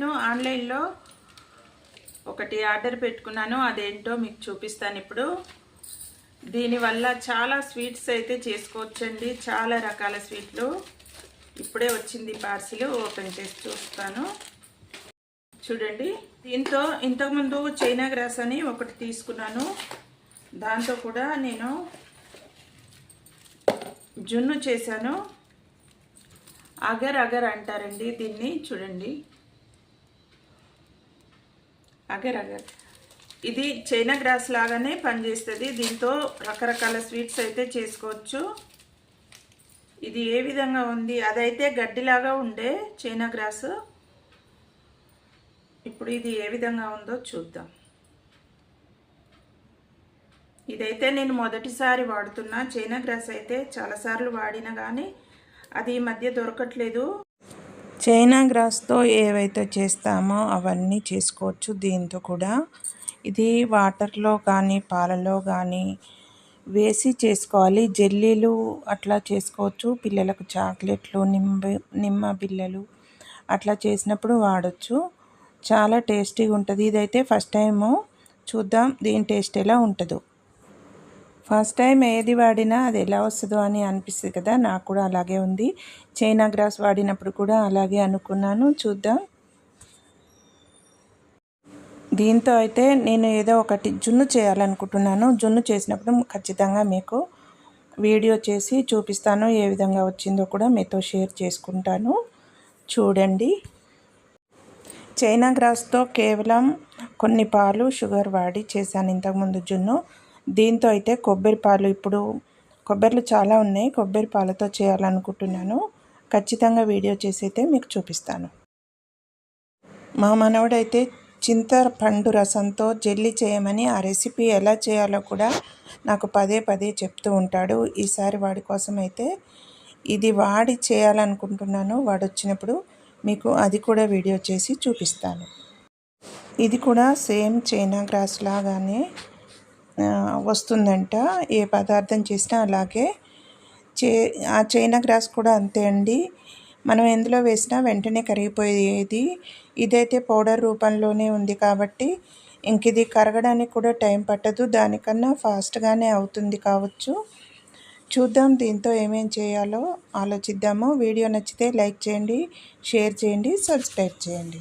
నేను ఆన్లైన్లో ఒకటి ఆర్డర్ పెట్టుకున్నాను. అదేంటో మీకు చూపిస్తాను ఇప్పుడు. దీనివల్ల చాలా స్వీట్స్ అయితే చేసుకోవచ్చండి. చాలా రకాల స్వీట్లు. ఇప్పుడే వచ్చింది పార్సిల్. ఓపెన్ చేసి చూస్తాను. చూడండి. దీంతో ఇంతకుముందు చైనా గ్రాస్ అని ఒకటి తీసుకున్నాను. దాంతో కూడా నేను జున్ను చేశాను. అగర్ అగర్ అంటారండి దీన్ని. చూడండి. Agar agar. ఇది చైనా గ్రాస్ లాగానే పనిచేస్తుంది. దీంతో రకరకాల స్వీట్స్ అయితే చేసుకోవచ్చు. ఇది ఏ విధంగా ఉంది? అదైతే గడ్డిలాగా ఉండే చైనా గ్రాస్. ఇప్పుడు ఇది ఏ విధంగా ఉందో చూద్దాం. ఇదైతే నేను మొదటిసారి వాడుతున్నా. చైనా గ్రాస్ అయితే చాలాసార్లు వాడినా కానీ అది ఈ మధ్య దొరకట్లేదు. చైనా గ్రాస్తో ఏవైతే చేస్తామో అవన్నీ చేసుకోవచ్చు దీంతో కూడా. ఇది వాటర్లో కానీ పాలలో కానీ వేసి చేసుకోవాలి. జెల్లీలు అట్లా చేసుకోవచ్చు. పిల్లలకు చాక్లెట్లు నిమ్మ నిమ్మ బిల్లలు అట్లా చేసినప్పుడు వాడచ్చు. చాలా టేస్టీగా ఉంటుంది ఇదైతే ఫస్ట్ టైము చూద్దాం. దీని టేస్ట్ ఎలా ఉంటుందో. ఫస్ట్ టైం ఏది వాడినా అది ఎలా వస్తుందో అని అనిపిస్తుంది కదా నాకు కూడా అలాగే ఉంది. చైనా గ్రాస్ వాడినప్పుడు కూడా అలాగే అనుకున్నాను. చూద్దాం. దీంతో అయితే నేను ఏదో ఒకటి జున్ను చేయాలనుకుంటున్నాను. జున్ను చేసినప్పుడు ఖచ్చితంగా మీకు వీడియో చేసి చూపిస్తాను ఏ విధంగా వచ్చిందో కూడా మీతో షేర్ చేసుకుంటాను. చూడండి. చైనా గ్రాస్తో కేవలం కొన్ని పాలు షుగర్ వాడి చేశాను ఇంతకుముందు జున్ను. దీంతో అయితే కొబ్బరి పాలు ఇప్పుడు కొబ్బరిలు చాలా ఉన్నాయి. కొబ్బరి పాలతో చేయాలనుకుంటున్నాను. ఖచ్చితంగా వీడియో చేసి అయితే మీకు చూపిస్తాను. మా మనవడైతే చింతపండు రసంతో జెల్లీ చేయమని ఆ రెసిపీ ఎలా చేయాలో కూడా నాకు పదే పదే చెప్తూ ఉంటాడు. ఈసారి వాడి కోసం అయితే ఇది వాడి చేయాలనుకుంటున్నాను. వాడు వచ్చినప్పుడు మీకు అది కూడా వీడియో చేసి చూపిస్తాను. ఇది కూడా సేమ్ చైనా గ్రాస్ లాగానే వస్తుందంట. ఏ పదార్థం చేసినా అలాగే. చే ఆ చైనా గ్రాస్ కూడా అంతే అండి. మనం ఎందులో వేసినా వెంటనే కరిగిపోయేది. ఇదైతే పౌడర్ రూపంలోనే ఉంది కాబట్టి ఇంక ఇది కరగడానికి కూడా టైం పట్టదు. దానికన్నా ఫాస్ట్గానే అవుతుంది కావచ్చు. చూద్దాం దీంతో ఏమేం చేయాలో ఆలోచిద్దాము. వీడియో నచ్చితే లైక్ చేయండి షేర్ చేయండి సబ్స్క్రైబ్ చేయండి.